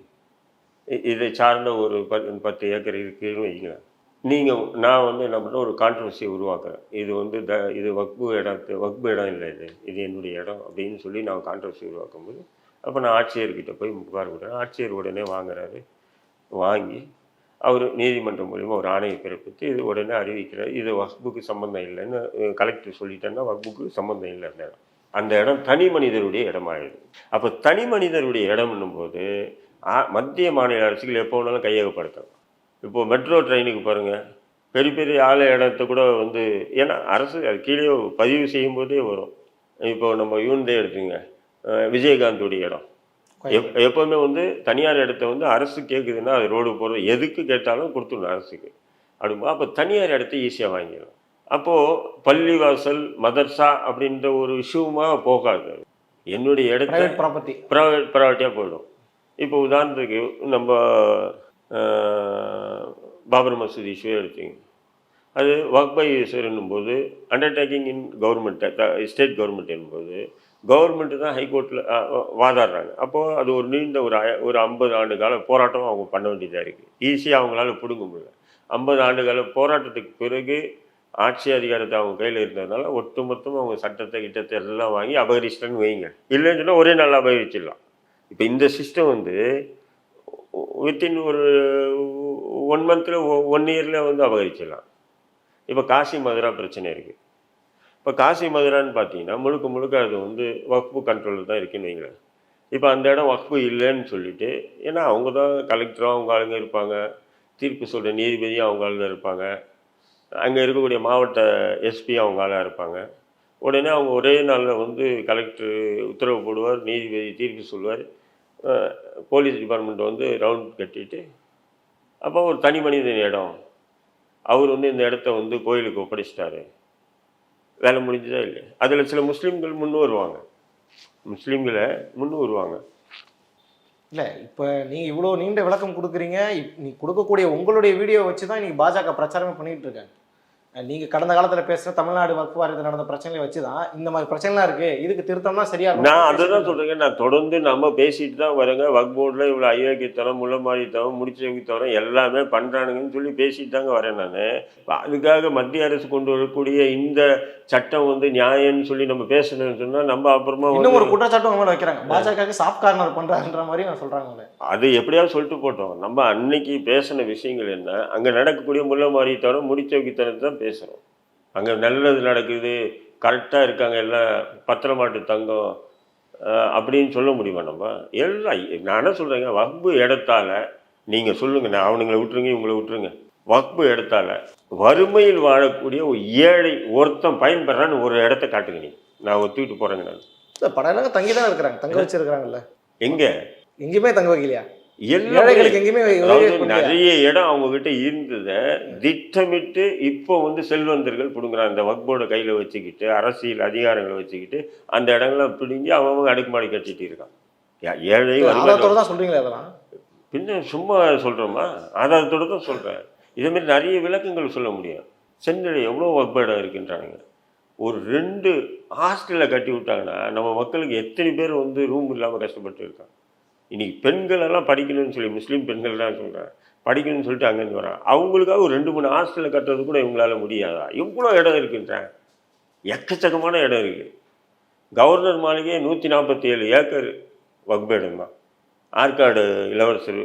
இதை சார்ந்த ஒரு பத்து பத்து ஏக்கர் இருக்குதுன்னு வைங்களேன். நீங்கள் நான் வந்து என்ன பண்ணுறேன் ஒரு கான்ட்ரவர்சியை உருவாக்குறேன். இது வந்து த இது வக்பு இடத்து வக்பு இடம் இல்லை இது. இது என்னுடைய இடம் அப்படின்னு சொல்லி நான் கான்ட்ரவர்சி உருவாக்கும்போது அப்போ நான் ஆட்சியர்கிட்ட போய் புகார் கொடுறேன் ஆட்சியர் உடனே வாங்குறாரு. வாங்கி அவர் நீதிமன்றம் மூலிமா ஒரு ஆணையை பிறப்பித்து இது உடனே அறிவிக்கிறார். இது வக்புக்கு சம்மந்தம் இல்லைன்னு கலெக்டர் சொல்லிட்டேன்னா வக்புக்கு சம்மந்தம் இல்லை அந்த இடம் அந்த இடம் தனி மனிதருடைய இடமாயிடுது. அப்போ தனி மனிதருடைய இடம்னும் போது ஆ- மத்திய மாநில அரசுகள் எப்போ வேணாலும் கையகப்படுத்தலாம். இப்போது மெட்ரோ ட்ரெயினுக்கு பாருங்கள் பெரிய பெரிய ஆள இடத்த கூட வந்து ஏன்னா அரசு அது கீழே பதிவு செய்யும்போதே வரும். இப்போ நம்ம யூனிதே எடுத்துங்க விஜயகாந்தோடைய இடம். எப் எப்போவுமே வந்து தனியார் இடத்த வந்து அரசு கேட்குதுன்னா அது ரோடு போகிறது எதுக்கு கேட்டாலும் கொடுத்துடணும் அரசுக்கு. அப்படிமா அப்போ தனியார் இடத்த ஈஸியாக வாங்கிடலாம் அப்போது பள்ளிவாசல் மதர்சா அப்படின்ற ஒரு இஷ்யூமா போகாது. என்னுடைய இடத்த ப்ராப்பர்ட்டி ப்ரைவேட் ப்ரைவேட்டியாக போயிடும். இப்போ உதாரணத்துக்கு நம்ம பாபர் மசூதி இஷ்யூ எடுத்தீங்க அது ஒர்க் பை யூசர்னும் போது undertaking in government state government என்போது government தான் ஹைகோர்ட்டில் வாதாடுறாங்க. அப்போது அது ஒரு நீண்ட ஒரு ஒரு ஐம்பது ஆண்டு கால போராட்டம் அவங்க பண்ண வேண்டியதாக இருக்குது ஈஸியாக அவங்களால பிடுங்க முடியல. ஐம்பது ஆண்டு கால போராட்டத்துக்கு பிறகு ஆட்சி அதிகாரத்தை அவங்க கையில் இருந்ததுனால ஒட்டுமொத்தமாக அவங்க சட்டத்தை கிட்டத்தை எல்லாம் வாங்கி அபகரிச்சிட்டேன்னு வைங்க. இல்லைன்னு சொன்னால் ஒரே நாளில் அபகரிச்சிடலாம். இப்போ இந்த சிஸ்டம் வந்து வித்தின் ஒரு ஒன் மந்தில் ஒன் இயரில் வந்து அபகரிச்சிடலாம். இப்போ காசி மதுரா பிரச்சனை இருக்குது இப்போ காசி மதுரான்னு பார்த்தீங்கன்னா முழுக்க முழுக்க அது வந்து வக்ஃபு கண்ட்ரோலில் தான் இருக்குன்னு வைங்களேன். இப்போ அந்த இடம் வக்ஃபு இல்லைன்னு சொல்லிட்டு ஏன்னா அவங்க தான் கலெக்டரும் அவங்க ஆளுங்க இருப்பாங்க. தீர்ப்பு சொல்கிற நீதிபதியும் அவங்க ஆளுங்க இருப்பாங்க. அங்கே இருக்கக்கூடிய மாவட்ட எஸ்பி அவங்க ஆளாக இருப்பாங்க. உடனே அவங்க ஒரே நாளில் வந்து கலெக்டர் உத்தரவு போடுவார் நீதிபதி தீர்ப்பு சொல்லுவார் போலீஸ் டிபார்ட்மெண்ட் வந்து ரவுண்ட் கட்டிட்டு அப்போ ஒரு தனி மனிதன் இடம். அவர் வந்து இந்த இடத்த வந்து கோயிலுக்கு ஒப்படைச்சிட்டாரு. வேலை முடிஞ்சதா இல்லை அதில் சில முஸ்லீம்கள் முன்னு வருவாங்க. முஸ்லீம்களை முன்னு வருவாங்க. இல்லை இப்போ நீங்கள் இவ்வளோ நீண்ட விளக்கம் கொடுக்குறீங்க. நீ கொடுக்கக்கூடிய உங்களுடைய வீடியோ வச்சு தான் இன்னைக்கு பாஜக பிரச்சாரமே பண்ணிகிட்டு இருக்காங்க. நீங்கள் கடந்த காலத்தில் பேசுகிற தமிழ்நாடு வக்ஃபு வாரியத்தில் நடந்த பிரச்சனைகளை வச்சு தான் இந்த மாதிரி பிரச்சனைலாம் இருக்குது இதுக்கு திருத்தம்னா சரியா நான் அதுதான் சொல்றேங்க. நான் தொடர்ந்து நம்ம பேசிட்டு தான் வரேங்க வக் போர்டில் இவ்வளோ அயோக்கியத்தனம் முள்ளமாரித்தனம் முடிச்சவித்தனம் எல்லாமே பண்ணுறானுங்கன்னு சொல்லி பேசிட்டு தாங்க வரேன் நான். அதுக்காக மத்திய அரசு கொண்டு வரக்கூடிய இந்த சட்டம் வந்து நியாயம்னு சொல்லி நம்ம பேசணும்னு சொன்னால் நம்ம அப்புறமா இன்னும் ஒரு குற்றச்சாட்டும் அவங்க மேல வைக்கிறாங்க. பாஜகவுக்கு சாஃப்ட் கார்னர் பண்றாங்கன்ற மாதிரி நான் சொல்றாங்க அது எப்படியாவது சொல்லிட்டு போட்டோம். நம்ம அன்னைக்கு பேசின விஷயங்கள் என்ன? அங்கே நடக்கக்கூடிய முள்ளமாரித்தனம் முடிச்சவித்தனத்தை பேசுகிறோம் அங்கே நல்லது நடக்குது கரெக்டாக இருக்காங்க எல்லாம் பத்திரமாட்டு தங்கம் அப்படின்னு சொல்ல முடியுமா நம்ம? எல்லாம் நான் என்ன சொல்கிறேங்க வக்பு இடத்தால நீங்கள் சொல்லுங்கள் நான் அவனுங்களை விட்டுருங்க இவங்களை விட்டுருங்க. வக்பு இடத்தால வறுமையில் வாழக்கூடிய ஒரு ஏழை ஒருத்தன் பயன்பெறான்னு ஒரு இடத்த காட்டுங்க நீ நான் ஒத்துக்கிட்டு போகிறேங்க நான். படம் தங்கி தான் இருக்கிறாங்க தங்க வச்சிருக்காங்கல்ல எங்கே? எங்கேயுமே தங்க வைக்கலையா? ஏழைகளுக்கு எங்கேயுமே? நிறைய இடம் அவங்க கிட்ட இருந்ததை திட்டமிட்டு இப்போ வந்து செல்வந்தர்கள் பிடுங்குறாங்க. இந்த வக்போர்டை கையில் வச்சுக்கிட்டு அரசியல் அதிகாரங்களை வச்சுக்கிட்டு அந்த இடங்கள்லாம் பிடுங்கி அவங்க அடுக்குமாடி கட்டிட்டு இருக்கான் ஏழை தான் சொல்றீங்களா அதெல்லாம்? பின்ன சும்மா சொல்கிறோமா ஆதாரத்தோட தான் சொல்கிறேன் இதேமாரி நிறைய விளக்கங்கள் சொல்ல முடியும். சென்னையில் எவ்வளோ வக்ப இடம் இருக்குன்றானுங்க. ஒரு ரெண்டு ஹாஸ்டலில் கட்டி விட்டாங்கன்னா நம்ம மக்களுக்கு எத்தனை பேர் வந்து ரூம் இல்லாமல் கஷ்டப்பட்டு இருக்காங்க? இன்னைக்கு பெண்கள் எல்லாம் படிக்கணும்னு சொல்லி முஸ்லீம் பெண்கள் தான் சொல்கிறேன் படிக்கணும்னு சொல்லிட்டு அங்கேருந்து வராங்க. அவங்களுக்காக ஒரு ரெண்டு மூணு ஹாஸ்டலில் கட்டுறது கூட இவங்களால முடியாதா? எவ்வளோ இடம் இருக்குன்றேன் எக்கச்சக்கமான இடம் இருக்குது கவர்னர் மாளிகையே நூற்றி நாற்பத்தி ஏழு ஏக்கர் வக்ப இடம் தான் ஆற்காடு இளவரசர்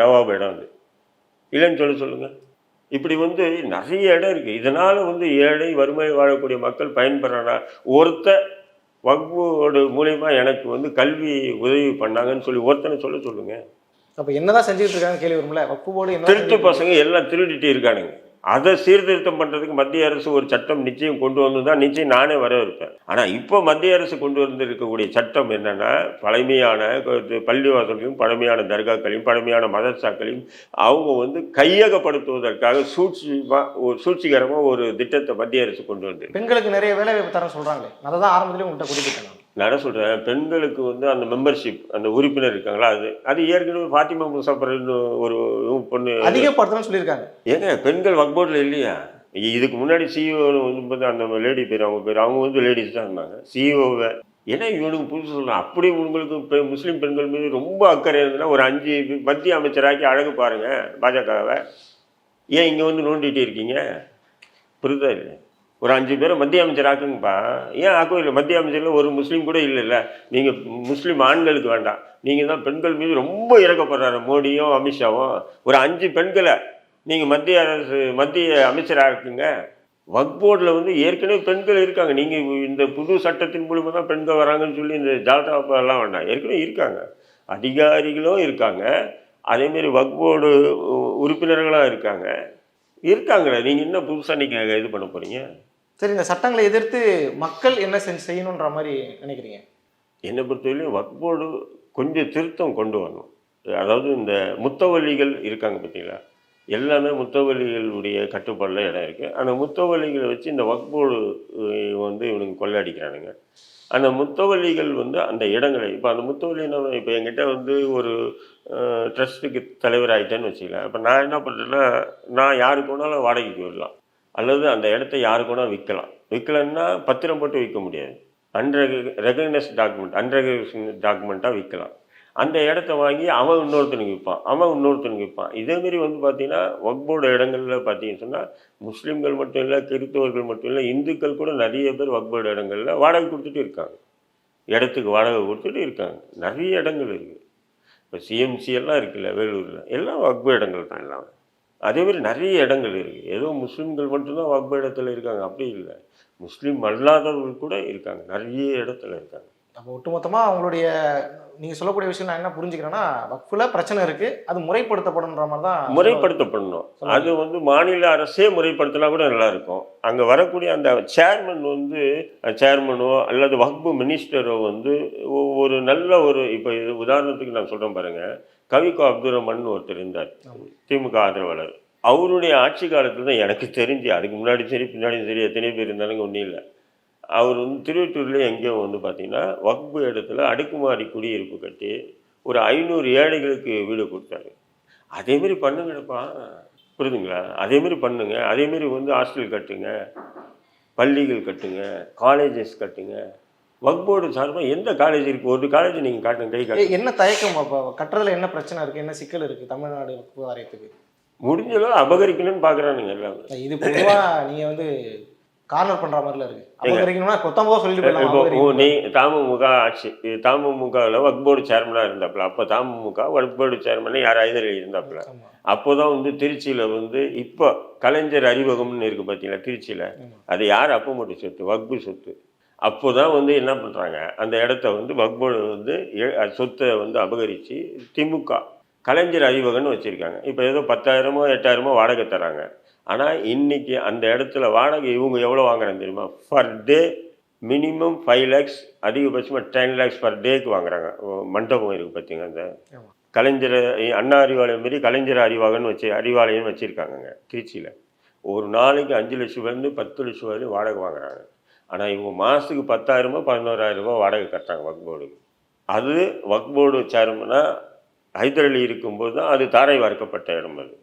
நவாபு இடம். அது. இல்லைன்னு சொல்ல சொல்லுங்க. இப்படி வந்து நிறைய இடம் இருக்குது இதனால் வந்து ஏழை வறுமை வாழக்கூடிய மக்கள் பயன்பெறானா ஒருத்த வக்போடு மூலயமா எனக்கு வந்து கல்வி உதவி பண்ணாங்கன்னு சொல்லி ஒருத்தனை சொல்ல சொல்லுங்க. அப்ப என்னதான் செஞ்சுட்டு இருக்காங்க கேள்வி வரும்ல? வக்ஃபு போர்டு திருட்டு பசங்க எல்லாம் திருடிட்டு இருக்கானுங்க. அதை சீர்திருத்தம் பண்ணுறதுக்கு மத்திய அரசு ஒரு சட்டம் நிச்சயம் கொண்டு வந்து தான் நிச்சயம் நானே வரவேற்பேன். ஆனால் இப்போ மத்திய அரசு கொண்டு வந்திருக்கக்கூடிய சட்டம் என்னென்னா பழமையான பள்ளிவாசல்களையும் பழமையான தர்காக்களையும் பழமையான மதர்சாக்களையும் அவங்க வந்து கையகப்படுத்துவதற்காக சூழ்ச்சிமாக ஒரு சூழ்ச்சிகரமாக ஒரு திட்டத்தை மத்திய அரசு கொண்டு வந்து பெண்களுக்கு நிறைய வேலை வாய்ப்பு தரேன் சொல்றாங்களே. அதை தான் ஆரம்பத்திலே உங்கள்கிட்ட குறிப்பிட்டேன் நான். என்ன சொல்கிறேன் பெண்களுக்கு வந்து அந்த மெம்பர்ஷிப் அந்த உறுப்பினர் இருக்காங்களா அது அது ஏற்கனவே ஃபாத்திமா முசாஃபர்னு ஒரு பொண்ணு. அதிகப்படுத்தணும்னு சொல்லியிருக்காங்க. ஏங்க பெண்கள் வக்போர்டில் இல்லையா? இதுக்கு முன்னாடி சிஇஓ வந்து பார்த்தா அந்த லேடி பேர் அவங்க பேர் அவங்க வந்து லேடிஸ் தான் இருந்தாங்க. சிஇஓவை ஏன்னா இவனுக்கு புதுசு சொல்கிறேன் அப்படி உங்களுக்கு முஸ்லீம் பெண்கள் மீது ரொம்ப அக்கறை இருந்ததுன்னா ஒரு அஞ்சு மத்திய அமைச்சராக்கி அழகு பாருங்க பாஜகவை. ஏன் இங்கே வந்து நோண்டிகிட்டே இருக்கீங்க? புரியுதா இல்லை ஒரு அஞ்சு பேரை மத்திய அமைச்சர் ஆக்குங்கப்பா ஏன் ஆக்கவும் இல்லை? மத்திய அமைச்சரில் ஒரு முஸ்லீம் கூட இல்லைல்ல. நீங்கள் முஸ்லீம் ஆண்களுக்கு வேண்டாம். நீங்கள் தான் பெண்கள் மீது ரொம்ப இறக்கப்படுறாரு மோடியும் அமித்ஷாவும். ஒரு அஞ்சு பெண்களை நீங்கள் மத்திய அரசு மத்திய அமைச்சர் ஆக்குங்க வக் போர்டில் வந்து ஏற்கனவே பெண்கள் இருக்காங்க. நீங்கள் இந்த புது சட்டத்தின் மூலமாக தான் பெண்கள் வராங்கன்னு சொல்லி இந்த ஜால்டா வேண்டாம். ஏற்கனவே இருக்காங்க. அதிகாரிகளும் இருக்காங்க. அதேமாரி வக் போர்டு உறுப்பினர்களாக இருக்காங்க. இருக்காங்களே. நீங்கள் என்ன புதுசாக நீங்கள் இது பண்ண போகிறீங்க சரி இந்த சட்டங்களை எதிர்த்து மக்கள் என்ன செஞ்சு செய்யணுன்ற மாதிரி நினைக்கிறீங்க? என்னை பொறுத்தவரையிலும் வக் போர்டு கொஞ்சம் திருத்தம் கொண்டு வரணும். அதாவது இந்த முத்தவல்லிகள் இருக்காங்க பார்த்தீங்களா? எல்லாமே முத்தவல்லிகளுடைய கட்டுப்பாடில் இடம் இருக்குது அந்த முத்தவல்லிகளை வச்சு இந்த வக் போர்டு வந்து இவனுங்க கொள்ளையடிக்கிறானுங்க அந்த முத்தவல்லிகள் வந்து அந்த இடங்களை இப்போ அந்த முத்தவல்லி இப்போ என்கிட்ட வந்து ஒரு ட்ரஸ்ட்டுக்கு தலைவர் ஆகிட்டேன்னு வச்சுக்கலாம் இப்போ நான் என்ன பண்ணுறேன்னா நான் யாருக்கு வேணாலும் வாடகைக்கு விடலாம் அல்லது அந்த இடத்த யாருக்கு வேணால் விற்கலாம். விற்கலன்னா பத்திரம் போட்டு விற்க முடியாது. அன்ரெக ரெகனைஸ் டாக்குமெண்ட் அன்ரெகனைஸ் டாக்குமெண்ட்டாக விற்கலாம். அந்த இடத்த வாங்கி அவன் இன்னொருத்தனுக்கு விற்பான் அவன் இன்னொருத்தனுக்கு விற்பான். இதேமாரி வந்து பார்த்தீங்கன்னா வக்போர்டு இடங்களில் பார்த்தீங்கன்னு சொன்னால் முஸ்லீம்கள் மட்டும் இல்லை கிறிஸ்தவர்கள் மட்டும் இல்லை இந்துக்கள் கூட நிறைய பேர் வக்போர்டு இடங்களில் வாடகை கொடுத்துட்டு இருக்காங்க. இடத்துக்கு வாடகை கொடுத்துட்டு இருக்காங்க. நிறைய இடங்கள் இருக்குது இப்போ சிஎம்சி எல்லாம் இருக்குல்ல வேலூரில். எல்லாம் வக்பு இடங்கள் தான் எல்லாம். அதேமாரி நிறைய இடங்கள் இருக்குது ஏதோ முஸ்லீம்கள் மட்டும்தான் வக்பு இடத்துல இருக்காங்க. அப்படி இல்லை. முஸ்லீம் அல்லாதவர்கள் கூட இருக்காங்க. நிறைய இடத்துல இருக்காங்க. அப்போ ஒட்டுமொத்தமாக அவங்களுடைய நீங்கள் சொல்லக்கூடிய விஷயம் நான் என்ன புரிஞ்சுக்கிறேன்னா வக்ஃபில் பிரச்சனை இருக்குது அது முறைப்படுத்தப்படுன்ற மாதிரி தான் முறைப்படுத்தப்படணும். அது வந்து மாநில அரசே முறைப்படுத்தினா கூட நல்லா இருக்கும் அங்கே வரக்கூடிய அந்த சேர்மன் வந்து சேர்மனோ அல்லது வக்பு மினிஸ்டரோ வந்து ஒரு நல்ல ஒரு இப்போ உதாரணத்துக்கு நான் சொல்கிறேன் பாருங்க. கவிகோ அப்துல் ஒருத்தர் இருந்தார். திமுக ஆதரவாளர். அவருடைய ஆட்சி காலத்தில் தான் எனக்கு தெரிஞ்சு அதுக்கு முன்னாடி சரி பின்னாடியும் சரி எத்தனை பேர் இருந்தாலும் ஒன்றும் இல்லை. அவர் வந்து திருவட்டூர்லேயே எங்கேயோ வந்து பார்த்தீங்கன்னா வக்பு இடத்துல அடுக்குமாடி குடியிருப்பு கட்டி ஒரு ஐநூறு ஏழைகளுக்கு வீடு கொடுத்தாரு. அதேமாரி பண்ணுங்கப்பா புரியுதுங்களா? அதேமாரி பண்ணுங்க. அதேமாரி வந்து ஹாஸ்டல் கட்டுங்க பள்ளிகள் கட்டுங்க காலேஜஸ் கட்டுங்க. வக்போர்டு சார்பாக எந்த காலேஜ் இருக்குது ஒரு காலேஜ் நீங்கள் காட்டுங்க கை காட்டுங்க. என்ன தயக்கம் அப்போ? கட்டுறதுல என்ன பிரச்சனை இருக்குது என்ன சிக்கல் இருக்குது தமிழ்நாடு வக்ஃபு வாரியத்துக்கு? முடிஞ்ச அளவு அபகரிக்கணும்னு பார்க்குறானுங்க எல்லாமே இது பொதுவாக நீங்கள் வந்து கார்னர் பண்ணுற மாதிரில இருக்குது அபகரிக்கணும்னா கொத்தமாக சொல்லிட்டு. நீ தமுமுக ஆட்சி தமுமுகவில் வக்போர்டு சேர்மனாக இருந்தாப்புல அப்போ தமுமுக வக்போர்டு சேர்மன் யார் ஐதரலி இருந்தாப்புல. அப்போ தான் வந்து திருச்சியில் வந்து இப்போ கலைஞர் அறிவகம்னு இருக்குது பார்த்தீங்களா திருச்சியில். அது யார் அப்போ மட்டும் சொத்து? வக்பு சொத்து. அப்போ தான் வந்து என்ன பண்ணுறாங்க அந்த இடத்த வந்து வக்போர்டு வந்து சொத்தை வந்து அபகரித்து திமுக கலைஞர் அறிவகம்னு வச்சுருக்காங்க. இப்போ ஏதோ பத்தாயிரமோ எட்டாயிரமோ வாடகை தராங்க ஆனால் இன்னைக்கு அந்த இடத்துல வாடகை இவங்க எவ்வளோ வாங்குறாங்க தெரியுமா? Per day minimum five lakhs அதிகபட்சமாக டென் லேக்ஸ் பர் டேக்கு வாங்குறாங்க. மண்டபம் இருக்குது பார்த்தீங்க அந்த. கலைஞர் அண்ணா அறிவாலயம் மாரி கலைஞர் அறிவாகன்னு வச்சு அறிவாலயம் வச்சுருக்காங்கங்க திருச்சியில். ஒரு நாளைக்கு அஞ்சு லட்சம் ரூபாயிருந்து பத்து லட்சம் வரையும் வாடகை வாங்குறாங்க. ஆனால் இவங்க மாதத்துக்கு பத்தாயிரமோ பதினோராயிரம் வாடகை கட்டுறாங்க வக் போர்டுக்கு. அது வக் போர்டு சேர்மனா ஹைதரலி இருக்கும்போது தான் அது தாரை வார்க்கப்பட்ட இடம் அது.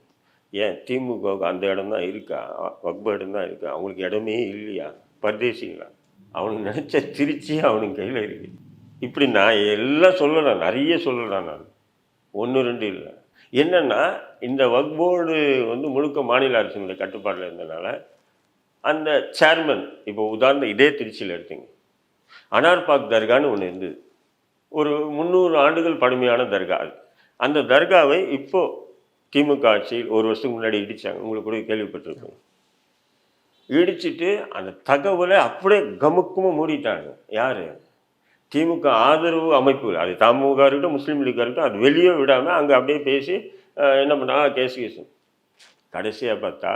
ஏன்? திமுகவுக்கு அந்த இடம் தான் இருக்கா? வக் போர்டு தான் இருக்கா? அவங்களுக்கு இடமே இல்லையா? பரதேசிங்களா? அவனுக்கு நினச்ச திருச்சி அவனுக்கு கையில் இருக்குது இப்படி நான் எல்லாம் சொல்லலாம் நிறைய சொல்லலாம் நான். ஒன்று ரெண்டு இல்லை. என்னென்னா இந்த வக் போர்டு வந்து முழுக்க மாநில அரசினுடைய கட்டுப்பாட்டில் இருந்தனால அந்த சேர்மன் இப்போ உதாரணம் இதே திருச்சியில் எடுத்தீங்க. அனார்பாக் தர்கான்னு ஒன்று இருந்தது. ஒரு முந்நூறு ஆண்டுகள் பழமையான தர்கா அது. அந்த தர்காவை இப்போ திமுக ஆட்சியில் ஒரு வருஷத்துக்கு முன்னாடி இடித்தாங்க உங்களுக்கு கூட கேள்விப்பட்டிருக்கோம் இடிச்சிட்டு அந்த தகவலை அப்படியே கமுக்குமாக மூடிட்டாங்க. யார்? திமுக ஆதரவு அமைப்புகள். அது தமுக இருக்கட்டும் முஸ்லீம் லீக்காக இருக்கட்டும் அது வெளியே விடாமல் அங்கே அப்படியே பேசி என்ன பண்ணாங்க? Case case. கடைசியாக பார்த்தா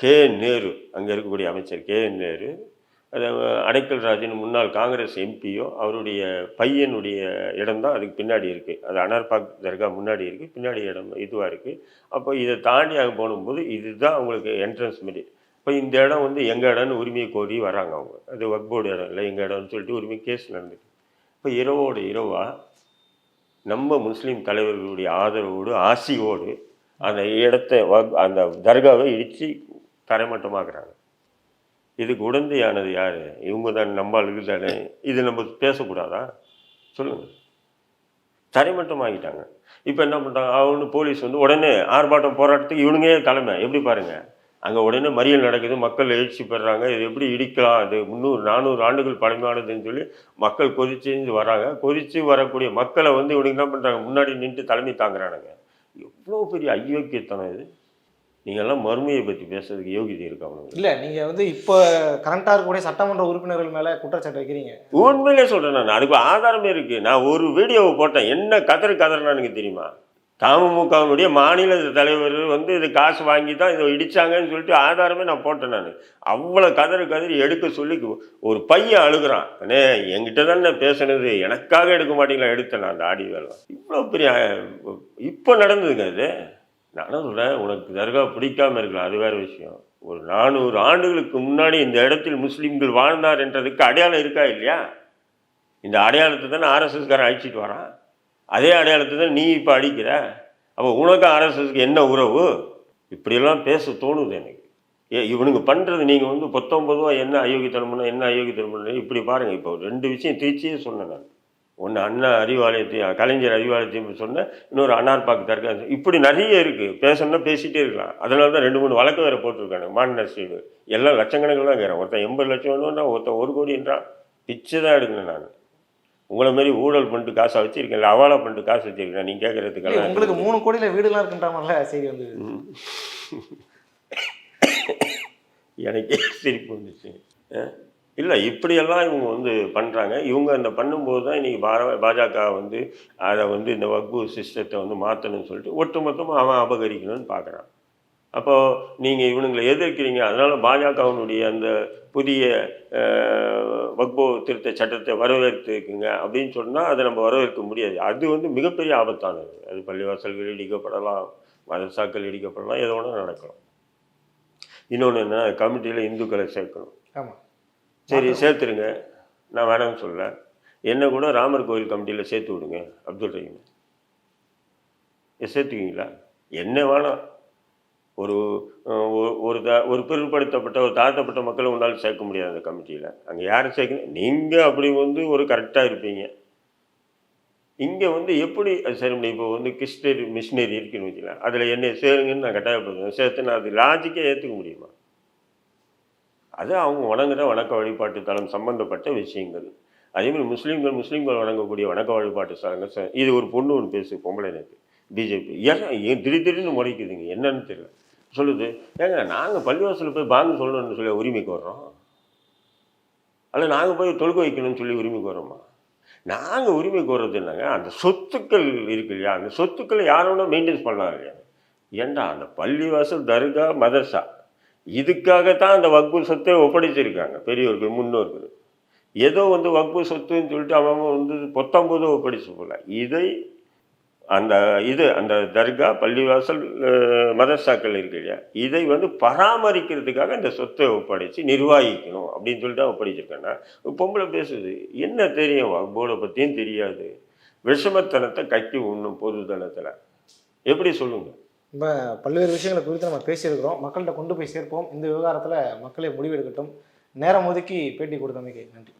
கே நேரு அங்கே இருக்கக்கூடிய அமைச்சர் கே நேரு அது அடைக்கல் ராஜன் முன்னாள் காங்கிரஸ் எம்பியோ அவருடைய பையனுடைய இடம் தான் அதுக்கு பின்னாடி இருக்குது அது அனர்பாக் தர்கா முன்னாடி இருக்குது பின்னாடி இடம் இதுவாக இருக்குது அப்போ இதை தாண்டி அங்கே போகும்போது இதுதான் அவங்களுக்கு என்ட்ரன்ஸ் மாரி இப்போ இந்த இடம் வந்து எங்கள் இடம்னு உரிமையை கோரி வராங்க அவங்க. அது வக்போர்டு இடம் இல்லை எங்கள் இடம்னு சொல்லிட்டு உரிமை கேஸ் நடந்துச்சு இப்போ இரவோடு இரவாக நம்ம முஸ்லீம் தலைவர்களுடைய ஆதரவோடு ஆசியோடு அந்த இடத்த வக்- அந்த தர்காவை இடித்து தரைமட்டமாக்குறாங்க இதுக்கு உடந்தையானது யார்? இவங்க தான் நம்ம அழுகு தானே. இது நம்ம பேசக்கூடாதா? சொல்லுங்கள் தரைமட்டமாக்கிட்டாங்க. இப்போ என்ன பண்ணுறாங்க அவனு போலீஸ் வந்து உடனே ஆர்ப்பாட்டம் போராட்டத்துக்கு இவனுங்க தலைமை எப்படி பாருங்கள் அங்கே உடனே மறியல் நடக்குது மக்கள் எழுச்சி பெறுறாங்க இது எப்படி இடிக்கலாம் அது முந்நூறு நானூறு ஆண்டுகள் பழமையானதுன்னு சொல்லி மக்கள் கொதிச்சு வராங்க. கொதிச்சு வரக்கூடிய மக்களை வந்து இவனுக்கு என்ன பண்ணுறாங்க முன்னாடி நின்று தலைமை தாங்குறானுங்க. எவ்வளோ பெரிய ஐயோக்கியத்தனம் இது. நீங்கள்லாம் மறுமையை பற்றி பேசுறதுக்கு யோகிதை இருக்கு அவனுக்கு இல்ல நீங்க வந்து இப்போ கரண்டா இருக்கக்கூடிய சட்டமன்ற உறுப்பினர்கள் மேல குற்றச்சாட்டு வைக்கிறீங்க. உண்மையிலே சொல்கிறேன் நான். அதுக்கு ஆதாரமே இருக்குது நான் ஒரு வீடியோவை போட்டேன். என்ன கதறு கதறினா எனக்கு தெரியுமா? தமுமுகவுடைய மாநில தலைவர் வந்து இது காசு வாங்கி தான் இதை இடிச்சாங்கன்னு சொல்லிட்டு ஆதாரமே நான் போட்டேன் நான். அவ்வளோ கதறு கதறி எடுக்க சொல்லி ஒரு பையன் அழுகுறான். அண்ணே என்கிட்ட தான் பேசுனது. எனக்காக எடுக்க மாட்டீங்களா? எடுத்தேன் நான் அந்த ஆடியோலாம் இவ்வளோ பெரிய இப்போ நடந்ததுங்க அது நானும் சொல்கிறேன் உனக்கு தர்கா பிடிக்காம இருக்கலாம். அது வேற விஷயம். ஒரு நானூறு ஆண்டுகளுக்கு முன்னாடி இந்த இடத்தில் முஸ்லீம்கள் வாழ்ந்தார் என்றதுக்கு அடையாளம் இருக்கா இல்லையா? இந்த அடையாளத்தை தானே ஆர்எஸ்எஸ்காரன் அழிச்சிட்டு வரான். அதே அடையாளத்தை தான் நீ இப்போ அடிக்கிற அப்போ உனக்கு ஆர்எஸ்எஸ்க்கு என்ன உறவு? இப்படியெல்லாம் பேச தோணுது எனக்கு. ஏ இவனுங்க பண்ணுறது நீங்கள் வந்து பத்தொம்பது ரூபா என்ன அயோக்கியத்தனம்னா என்ன அயோக்கியத்தனம் இப்படி பாருங்கள் இப்போ ரெண்டு விஷயம் திருச்சியே சொன்னேன் நான். ஒன்று அண்ணா அறிவாலயத்தையும் கலைஞர் அறிவாலயத்தையும் சொன்னேன் இன்னொரு அன்னார் பாக்கு தர்கா இப்படி நிறைய இருக்குது பேசணும்னா பேசிகிட்டே இருக்கலாம். அதனால தான் ரெண்டு மூணு வழக்கு வேறு போட்டிருக்காங்க. மாநில ஸ்ரீடு எல்லாம் லட்சக்கணக்கில் தான் இருக்கிறேன் ஒருத்தன் எண்பது லட்சம் வேணும்னா ஒருத்தன் ஒரு கோடின்றான். பிச்சை தான் எடுக்கணும் நான். உங்களை மாதிரி ஊழல் பண்ணிட்டு காசை வச்சிருக்கேன் அவாலா பண்ணிட்டு காசு வச்சிருக்கேன். நீ இல்ல, கேட்கறதுக்கெல்லாம் உங்களுக்கு மூணு கோடியில வீடுலாம் இருக்குன்ற மாதிரில செய்தி வந்து. <coughs> எனக்கே சிரிப்பு வந்துச்சு. இல்லை இப்படியெல்லாம் இவங்க வந்து பண்ணுறாங்க இவங்க அந்த பண்ணும்போது தான் இன்றைக்கி பார பாஜக வந்து அதை வந்து இந்த வக்பு சிஸ்டத்தை வந்து மாற்றணும்னு சொல்லிட்டு ஒட்டுமொத்தமாக அவன் அபகரிக்கணும்னு பார்க்குறான் அப்போது நீங்கள் இவனுங்களை எதிர்க்கிறீங்க. அதனால் பாஜகவினுடைய அந்த புதிய வக்போ திருத்த சட்டத்தை வரவேற்றுக்குங்க அப்படின்னு சொன்னால் அதை நம்ம வரவேற்க முடியாது. அது வந்து மிகப்பெரிய ஆபத்தானது. அது பள்ளிவாசல்கள் இடிக்கப்படலாம் மதரசாக்கள் இடிக்கப்படலாம் எதோ ஒன்று நடக்கலாம். இன்னொன்று என்ன கமிட்டியில் இந்துக்களை சேர்க்கணும். ஆமாம் சரி சேர்த்துருங்க. நான் வேணாம்னு சொல்லல. என்ன கூட ராமர் கோயில் கமிட்டியில் சேர்த்து விடுங்க. அப்துல் ரஹீம் ஏ, சேர்த்துக்குவீங்களா? என்ன வேணாம். ஒரு ஒரு- த ஒரு பிற்படுத்தப்பட்ட ஒரு தாழ்த்தப்பட்ட மக்களை உன்னால் சேர்க்க முடியாது அந்த கமிட்டியில். அங்கே யாரை சேர்க்கணும்? நீங்கள் அப்படி வந்து ஒரு கரெக்டாக இருப்பீங்க. இங்கே வந்து எப்படி சரி இப்போ வந்து கிறிஸ்டரி மிஷினரி இருக்குன்னு வச்சுக்கலாம் அதில் என்ன சேருங்கன்னு நான் கட்டாயப்படுத்துவேன் சேர்த்து நான் அது லாஜிக்கே ஏற்றுக்க முடியுமா? அது அவங்க வணங்குற வணக்க வழிபாட்டு தளம் சம்பந்தப்பட்ட விஷயங்கள். அதேமாதிரி முஸ்லீம்கள் முஸ்லீம்கள் வணங்கக்கூடிய வணக்க வழிபாட்டு ஸ்தலங்கள் இது ஒரு பொண்ணு ஒன்று பேசு பொம்பளை எனக்கு பிஜேபி ஏன் ஏன் திடீர் திடீர்னு முறைக்குதுங்க என்னன்னு தெரியல. சொல்லுது ஏங்க நாங்கள் பள்ளிவாசலில் போய் பாங்கு சொல்லணும்னு சொல்லி உரிமைக்கு வர்றோம். அல்ல நாங்கள் போய் தொழுக வைக்கணும்னு சொல்லி உரிமைக்கு வரோமா நாங்கள் உரிமைக்கு வர்றது என்னங்க அந்த சொத்துக்கள் இருக்கு இல்லையா அந்த சொத்துக்களை யாரோட மெயின்டைன்ஸ் பண்ணலாம் இல்லையா? ஏண்டா அந்த பள்ளிவாசல் தர்கா மதர்சா இதுக்காகத்தான் அந்த வக்பு சொத்தை ஒப்படைச்சிருக்காங்க பெரியவர்கள் முன்னோர்கள். ஏதோ வந்து வக்பு சொத்துன்னு சொல்லிட்டு அவன் வந்து பத்தொம்போது ஒப்படைச்சு போல. இதை அந்த இது அந்த தர்கா பள்ளிவாசல் மதர்சாக்கள் இருக்கு இல்லையா? இதை வந்து பராமரிக்கிறதுக்காக இந்த சொத்தை ஒப்படைச்சு நிர்வாகிக்கணும் அப்படின்னு சொல்லிட்டு தான் ஒப்படைச்சிருக்கேன்னா பொம்பளை பேசுது என்ன தெரியும் வக்போட பற்றியும் தெரியாது. விஷமத்தனத்தை கட்டி உண்ணும் பொதுதனத்தில். எப்படி சொல்லுங்கள் ரொம்ப பல்வேறு விஷயங்களை குறித்து நம்ம பேசியிருக்கிறோம். மக்கள்கிட்ட கொண்டு போய் சேர்ப்போம். இந்த விவகாரத்தில் மக்களே முடிவெடுக்கட்டும். நேரம் ஒதுக்கி பேட்டி கொடுத்தமைக்கு நன்றி.